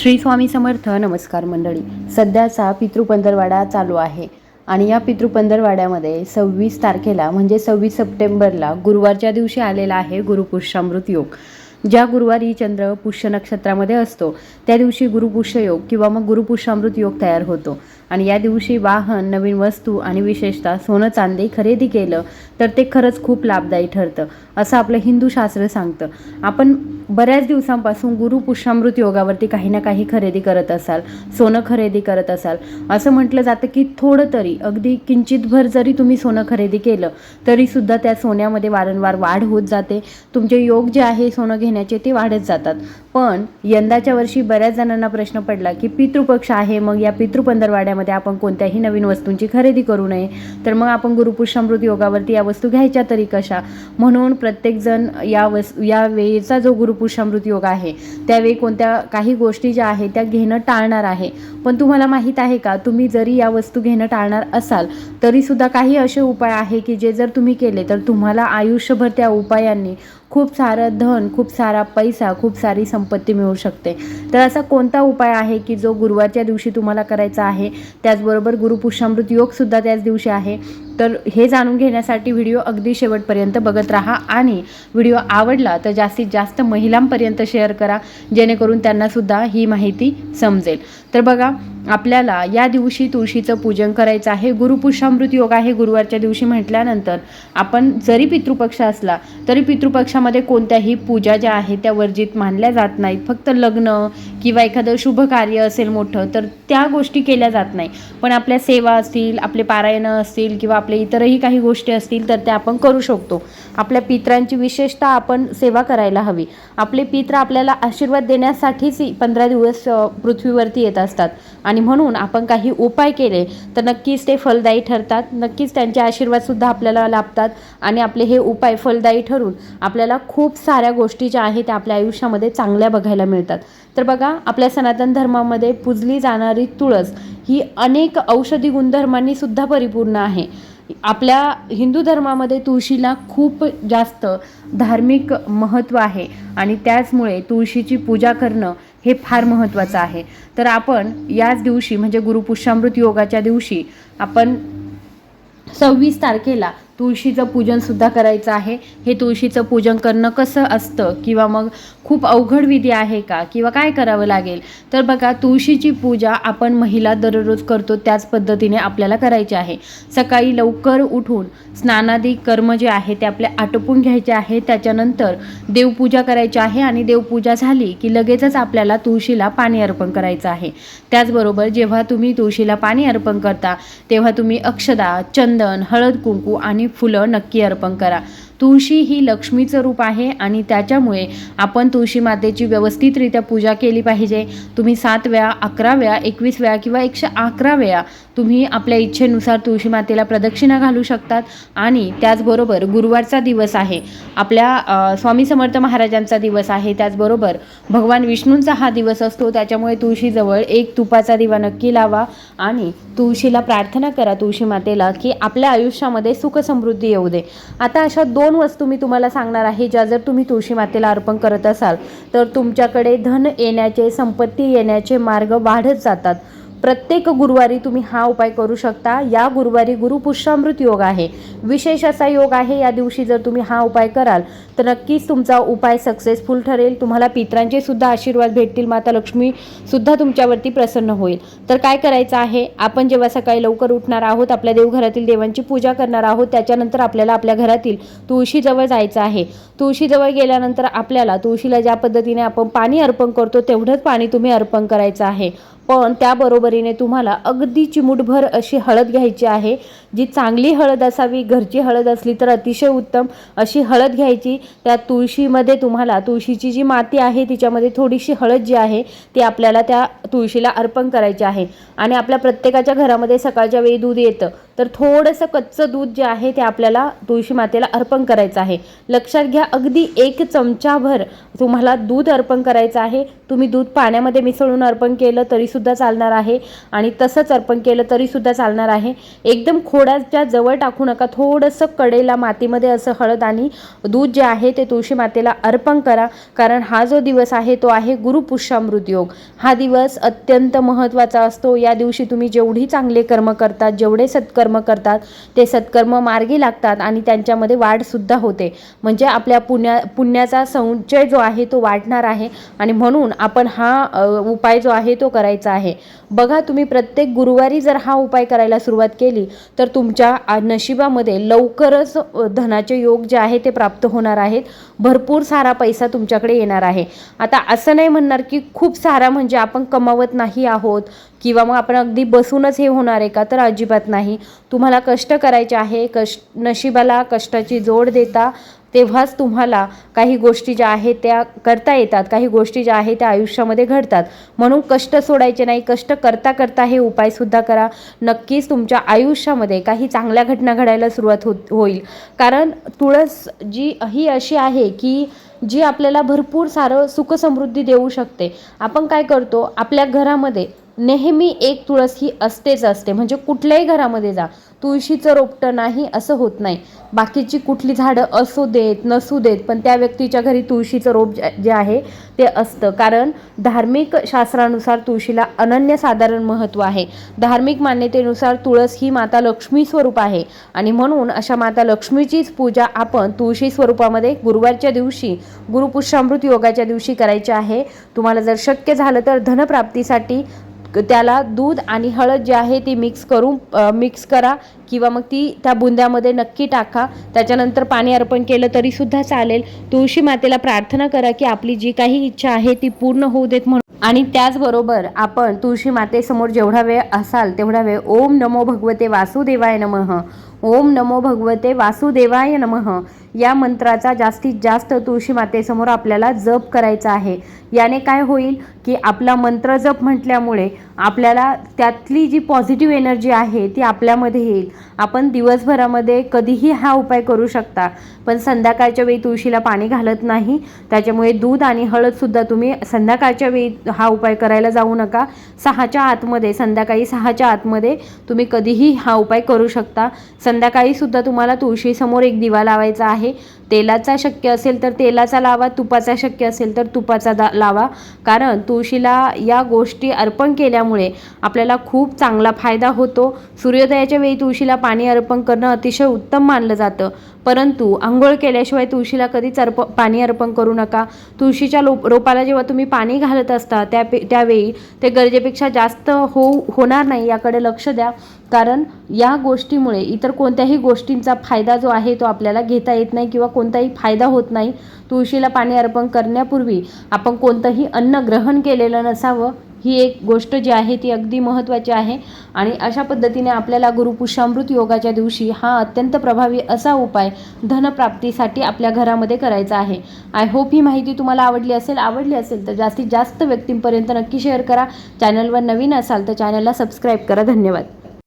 श्री स्वामी समर्थ नमस्कार मंडळी. सध्याचा पितृपंधरवाडा चालू आहे आणि या पितृपंधरवाड्यामध्ये सव्वीस तारखेला म्हणजे सव्वीस सप्टेंबरला गुरुवारच्या दिवशी आलेला आहे गुरुपुष्यामृत योग. ज्या गुरुवारी चंद्र पुष्य नक्षत्रामध्ये असतो त्या दिवशी गुरुपुष्य योग किंवा मग गुरुपुष्यामृत योग तयार होतो. आणि या दिवशी वाहन नवीन वस्तू आणि विशेषतः सोनं चांदी खरेदी केलं तर ते खरंच खूप लाभदायी ठरतं असं आपलं हिंदू शास्त्र सांगतं. आपण बऱ्याच दिवसांपासून गुरु पुष्यामृत योगावरती काही ना काही खरेदी करत असाल सोनं खरेदी करत असाल. असं म्हटलं जातं की थोडं तरी अगदी किंचितभर जरी तुम्ही सोनं खरेदी केलं तरीसुद्धा त्या सोन्यामध्ये वारंवार वाढ होत जाते. तुमचे योग जे आहे सोनं घेण्याचे ते वाढत जातात. पण यंदाच्या वर्षी बऱ्याच जणांना प्रश्न पडला की पितृपक्ष आहे मग या पितृपंधरवाड्यामध्ये आपण कोणत्याही नवीन वस्तूंची खरेदी करू नये. तर मग आपण गुरुपुष्यामृत योगावरती या वस्तू घ्यायच्या तरी कशा? म्हणून प्रत्येकजण या वस या वेळेचा जो गुरुपुष्यामृत योग आहे त्यावेळी कोणत्या काही गोष्टी ज्या आहेत त्या घेणं टाळणार आहे. पण तुम्हाला माहीत आहे का? तुम्ही जरी या वस्तू घेणं टाळणार असाल तरीसुद्धा काही असे उपाय आहे की जे जर तुम्ही केले तर तुम्हाला आयुष्यभर त्या उपायांनी खूप सारं धन खूप सारा पैसा खूप सारी संपत्ती मिळू शकते. तर असा कोणता उपाय आहे की जो गुरुवारच्या दिवशी तुम्हाला करायचा आहे? त्याचबरोबर गुरुपुष्यामृत योगसुद्धा त्याच दिवशी आहे. तर हे जाणून घेण्यासाठी व्हिडिओ अगदी शेवटपर्यंत बघत राहा आणि व्हिडिओ आवडला तर जास्तीत जास्त महिलांपर्यंत शेअर करा जेणेकरून त्यांनासुद्धा ही माहिती समजेल. तर बघा आपल्याला या दिवशी तुळशीचं पूजन करायचं आहे. गुरुपुष्यामृत योग आहे गुरुवारच्या दिवशी म्हटल्यानंतर. आपण जरी पितृपक्ष असला तरी पितृपक्षामध्ये कोणत्याही पूजा ज्या आहेत त्या वर्जित मानल्या जात नाहीत. फक्त लग्न किंवा एखादं शुभ कार्य असेल मोठं तर त्या गोष्टी केल्या जात नाही. पण आपल्या सेवा असतील आपले पारायणं असतील किंवा आपले इतरही काही गोष्टी असतील तर त्या आपण करू शकतो. आपल्या पित्रांची विशेषतः आपण सेवा करायला हवी. आपले पित्र आपल्याला आशीर्वाद देण्यासाठीच पंधरा दिवस पृथ्वीवरती येत असतात. आणि म्हणून आपण काही उपाय केले तर नक्कीच ते फलदायी ठरतात. नक्कीच त्यांचे आशीर्वादसुद्धा आपल्याला लाभतात. आणि आपले हे उपाय फलदायी ठरून आपल्याला खूप साऱ्या गोष्टी ज्या आहेत त्या आपल्या आयुष्यामध्ये चांगल्या बघायला मिळतात. तर बघा आपल्या सनातन धर्मामध्ये पूजली जाणारी तुळस ही अनेक औषधी गुणधर्मांनी सुद्धा परिपूर्ण आहे. आपल्या हिंदू धर्मामध्ये तुळशीला खूप जास्त धार्मिक महत्त्व आहे. आणि त्याचमुळे तुळशीची पूजा करणं हे फार महत्त्वाचं आहे. तर आपण याच दिवशी म्हणजे गुरुपुष्यामृत योगाच्या दिवशी आपण सव्वीस तारखेला तुळशीचं पूजनसुद्धा करायचं आहे. हे तुळशीचं पूजन करणं कसं असतं? किंवा मग खूप अवघड विधी आहे का? किंवा काय करावं लागेल? तर बघा तुळशीची पूजा आपण महिला दररोज करतो त्याच पद्धतीने आपल्याला करायची आहे. सकाळी लवकर उठून स्नानादी कर्म जे आहे ते आपले आटोपून घ्यायचे आहे. त्याच्यानंतर देवपूजा करायची आहे आणि देवपूजा झाली की लगेचच आपल्याला तुळशीला पाणी अर्पण करायचं आहे. त्याचबरोबर जेव्हा तुम्ही तुळशीला पाणी अर्पण करता तेव्हा तुम्ही अक्षदा चंदन हळद कुंकू आणि फुलं नक्की अर्पण करा. तुळशी ही लक्ष्मीचं रूप आहे आणि त्याच्यामुळे आपण तुळशी मातेची व्यवस्थितरित्या पूजा केली पाहिजे. तुम्ही सात वेळा अकरा वेळा एकवीस वेळा किंवा एकशे अकरा वेळा तुम्ही आपल्या इच्छेनुसार तुळशी मातेला प्रदक्षिणा घालू शकतात. आणि त्याचबरोबर गुरुवारचा दिवस आहे. आपल्या स्वामी समर्थ महाराजांचा दिवस आहे. त्याचबरोबर भगवान विष्णूंचा हा दिवस असतो. त्याच्यामुळे तुळशीजवळ एक तुपाचा दिवा नक्की लावा आणि तुळशीला प्रार्थना करा तुळशी मातेला की आपल्या आयुष्यामध्ये सुख समृद्धी येऊ दे. आता अशा दोन वस्तू मी तुम्हाला सांगणार आहे ज्या जर तुम्ही तुळशी मातेला अर्पण करत असाल तर तुमच्याकडे धन येण्याचे संपत्ती येण्याचे मार्ग वाढत जातात. प्रत्येक गुरुवारी तुम्ही हा उपाय करू शकता. या गुरुवारी गुरुपुष्यामृत योग आहे. विशेष असा योग आहे या दिवशी जर तुम्ही हा उपाय कराल तर नक्कीच तुमचा उपाय सक्सेसफुल ठरेल. तुम्हाला पित्रांचे सुद्धा आशीर्वाद भेटतील माता लक्ष्मी सुद्धा तुमच्यावरती प्रसन्न होईल. तर काय करायचं आहे? आपण जेव्हा सकाळी लवकर उठणार आहोत आपल्या देवघरातील देवांची पूजा करणार आहोत त्याच्यानंतर आपल्याला आपल्या घरातील तुळशीजवळ जायचं आहे. तुळशीजवळ गेल्यानंतर आपल्याला तुळशीला ज्या पद्धतीने आपण पाणी अर्पण करतो तेवढंच पाणी तुम्ही अर्पण करायचं आहे. पण त्याबरोबरीने तुम्हाला अगदी चिमूटभर अशी हळद घ्यायची आहे जी चांगली हळद असावी घरची हळद असली तर अतिशय उत्तम अशी हळद घ्यायची. त्या तुळशीमध्ये तुम्हाला तुळशीची जी माती आहे तिच्यामध्ये थोडीशी हळद जी आहे ती आपल्याला त्या तुळशीला अर्पण करायची आहे. आणि आपल्या प्रत्येकाच्या घरामध्ये सकाळच्या वेळी दूध येतं. तर थोडंसं कच्चं दूध जे आहे ते आपल्याला तुळशी मातेला अर्पण करायचं आहे. लक्षात घ्या अगदी एक चमचाभर तुम्हाला दूध अर्पण करायचं आहे. तुम्ही दूध पाण्यामध्ये मिसळून अर्पण केलं तरीसुद्धा चालणार आहे. आणि तसंच अर्पण केलं तरीसुद्धा चालणार आहे. एकदम खो थोड्याच्या जवळ टाकू नका. थोडंसं कडेला मातीमध्ये असं हळद आणि दूध जे आहे ते तुळशी मातेला अर्पण करा. कारण हा जो दिवस आहे तो आहे गुरुपुष्यामृत योग. हा दिवस अत्यंत महत्त्वाचा असतो. या दिवशी तुम्ही जेवढी चांगले कर्म करतात जेवढे सत्कर्म करतात ते सत्कर्म मार्गी लागतात आणि त्यांच्यामध्ये वाढसुद्धा होते. म्हणजे आपल्या पुण्या पुण्याचा संचय जो आहे तो वाढणार आहे आणि म्हणून आपण हा उपाय जो आहे तो करायचा आहे. बघा तुम्ही प्रत्येक गुरुवारी जर हा उपाय करायला सुरुवात केली तर तुमच्या नशिबामध्ये लवकरच धनाचे योग जे आहे ते प्राप्त होणार आहेत. भरपूर सारा पैसा तुमच्याकडे येणार आहे. आता असं नाही म्हणणार की खूप सारा म्हणजे आपण कमावत नाही आहोत. किंवा मग आपण अगदी बसूनच हे होणार आहे का? तर अजिबात नाही. तुम्हाला कष्ट करायचे आहे कष्ट नशिबाला कष्टाची जोड देता तेव्हाच तुम्हाला काही गोष्टी ज्या आहेत त्या करता येतात काही गोष्टी ज्या आहेत त्या आयुष्यामध्ये घडतात. म्हणून कष्ट सोडायचे नाही कष्ट करता करता हे उपायसुद्धा करा. नक्कीच तुमच्या आयुष्यामध्ये काही चांगल्या घटना घडायला सुरुवात होत होईल. कारण तुळस जी ही अशी आहे की जी आपल्याला भरपूर सारं सुखसमृद्धी देऊ शकते. आपण काय करतो? आपल्या घरामध्ये नेहमी एक तुळस ही असतेच असते. म्हणजे कुठल्याही घरामध्ये जा तुळशीचं रोपटं नाही असं होत नाही. बाकीची कुठली झाडं असू देत नसू देत पण त्या व्यक्तीच्या घरी तुळशीचं रोप जे जे आहे ते असतं. कारण धार्मिक शास्त्रानुसार तुळशीला अनन्यसाधारण महत्त्व आहे. धार्मिक मान्यतेनुसार तुळस ही माता लक्ष्मी स्वरूप आहे. आणि म्हणून अशा माता लक्ष्मीचीच पूजा आपण तुळशी स्वरूपामध्ये गुरुवारच्या दिवशी गुरुपुष्यामृत योगाच्या दिवशी करायची आहे. तुम्हाला जर शक्य झालं तर धनप्राप्तीसाठी त्याला दूध आणि हळद जी आहे ती मिक्स करून मिक्स करा किंवा मग ती त्या बुंद्यामध्ये नक्की टाका. त्याच्यानंतर पाणी अर्पण केलं तरी सुद्धा चालेल. तुळशी मातेला प्रार्थना करा की आपली जी काही इच्छा आहे ती पूर्ण होऊ देत म्हणून. आणि त्याचबरोबर आपण तुळशी मातेसमोर जेवढा वेळ असाल तेवढा वेळ ओम नमो भगवते वासुदेवाय नमः. ओम नमो भगवते वासुदेवाय नमः. या मंत्राचा जास्तीत जास्त तुळशी मातेसमोर आपल्याला जप करायचा आहे. याने काय होईल? की आपला मंत्र जप म्हटल्यामुळे आपल्याला त्यातली जी पॉझिटिव्ह एनर्जी आहे ती आपल्यामध्ये येईल. आपण दिवसभरामध्ये कधीही हा उपाय करू शकता. पण संध्याकाळच्या वेळी तुळशीला पाणी घालत नाही. त्याच्यामुळे दूध आणि हळदसुद्धा तुम्ही संध्याकाळच्या वेळी हा उपाय करायला जाऊ नका. सहाच्या आतमध्ये संध्याकाळी सहाच्या आतमध्ये तुम्ही कधीही हा उपाय करू शकता. संध्याकाळीसुद्धा तुम्हाला तुळशीसमोर एक दिवा लावायचा आहे. तेलाचा शक्य असेल तर तेलाचा लावा तुपाचा शक्य असेल तर तुपाचा दा लावा. कारण तुळशीला या गोष्टी अर्पण केल्यामुळे आपल्याला खूप चांगला फायदा होतो. सूर्योदयाच्या वेळी तुळशीला पाणी अर्पण करणं अतिशय उत्तम मानलं जातं. परंतु आंघोळ केल्याशिवाय तुळशीला कधीच अर्प पाणी अर्पण करू नका. तुळशीच्या लो रोपाला जेव्हा तुम्ही पाणी घालत असता त्या त्यावेळी ते गरजेपेक्षा जास्त हो होणार नाही याकडे लक्ष द्या. कारण या गोष्टीमुळे इतर कोणत्याही गोष्टींचा फायदा जो आहे तो आपल्याला घेता येत नाही किंवा कोणताही फायदा होत नाही. तुळशीला पाणी अर्पण करण्यापूर्वी आपण कोणतंही अन्न ग्रहण केलेलं नसावं ही एक गोष्ट जी आहे ती अगदी महत्त्वाची आहे. आणि अशा पद्धतीने आपल्याला गुरुपुष्यामृत योगाच्या दिवशी हा अत्यंत प्रभावी असा उपाय धनप्राप्तीसाठी आपल्या घरामध्ये करायचा आहे. आय होप ही माहिती तुम्हाला आवडली असेल. आवडली असेल तर जास्तीत जास्त व्यक्तींपर्यंत नक्की शेअर करा. चॅनलवर नवीन असाल तर चॅनलला सबस्क्राईब करा. धन्यवाद.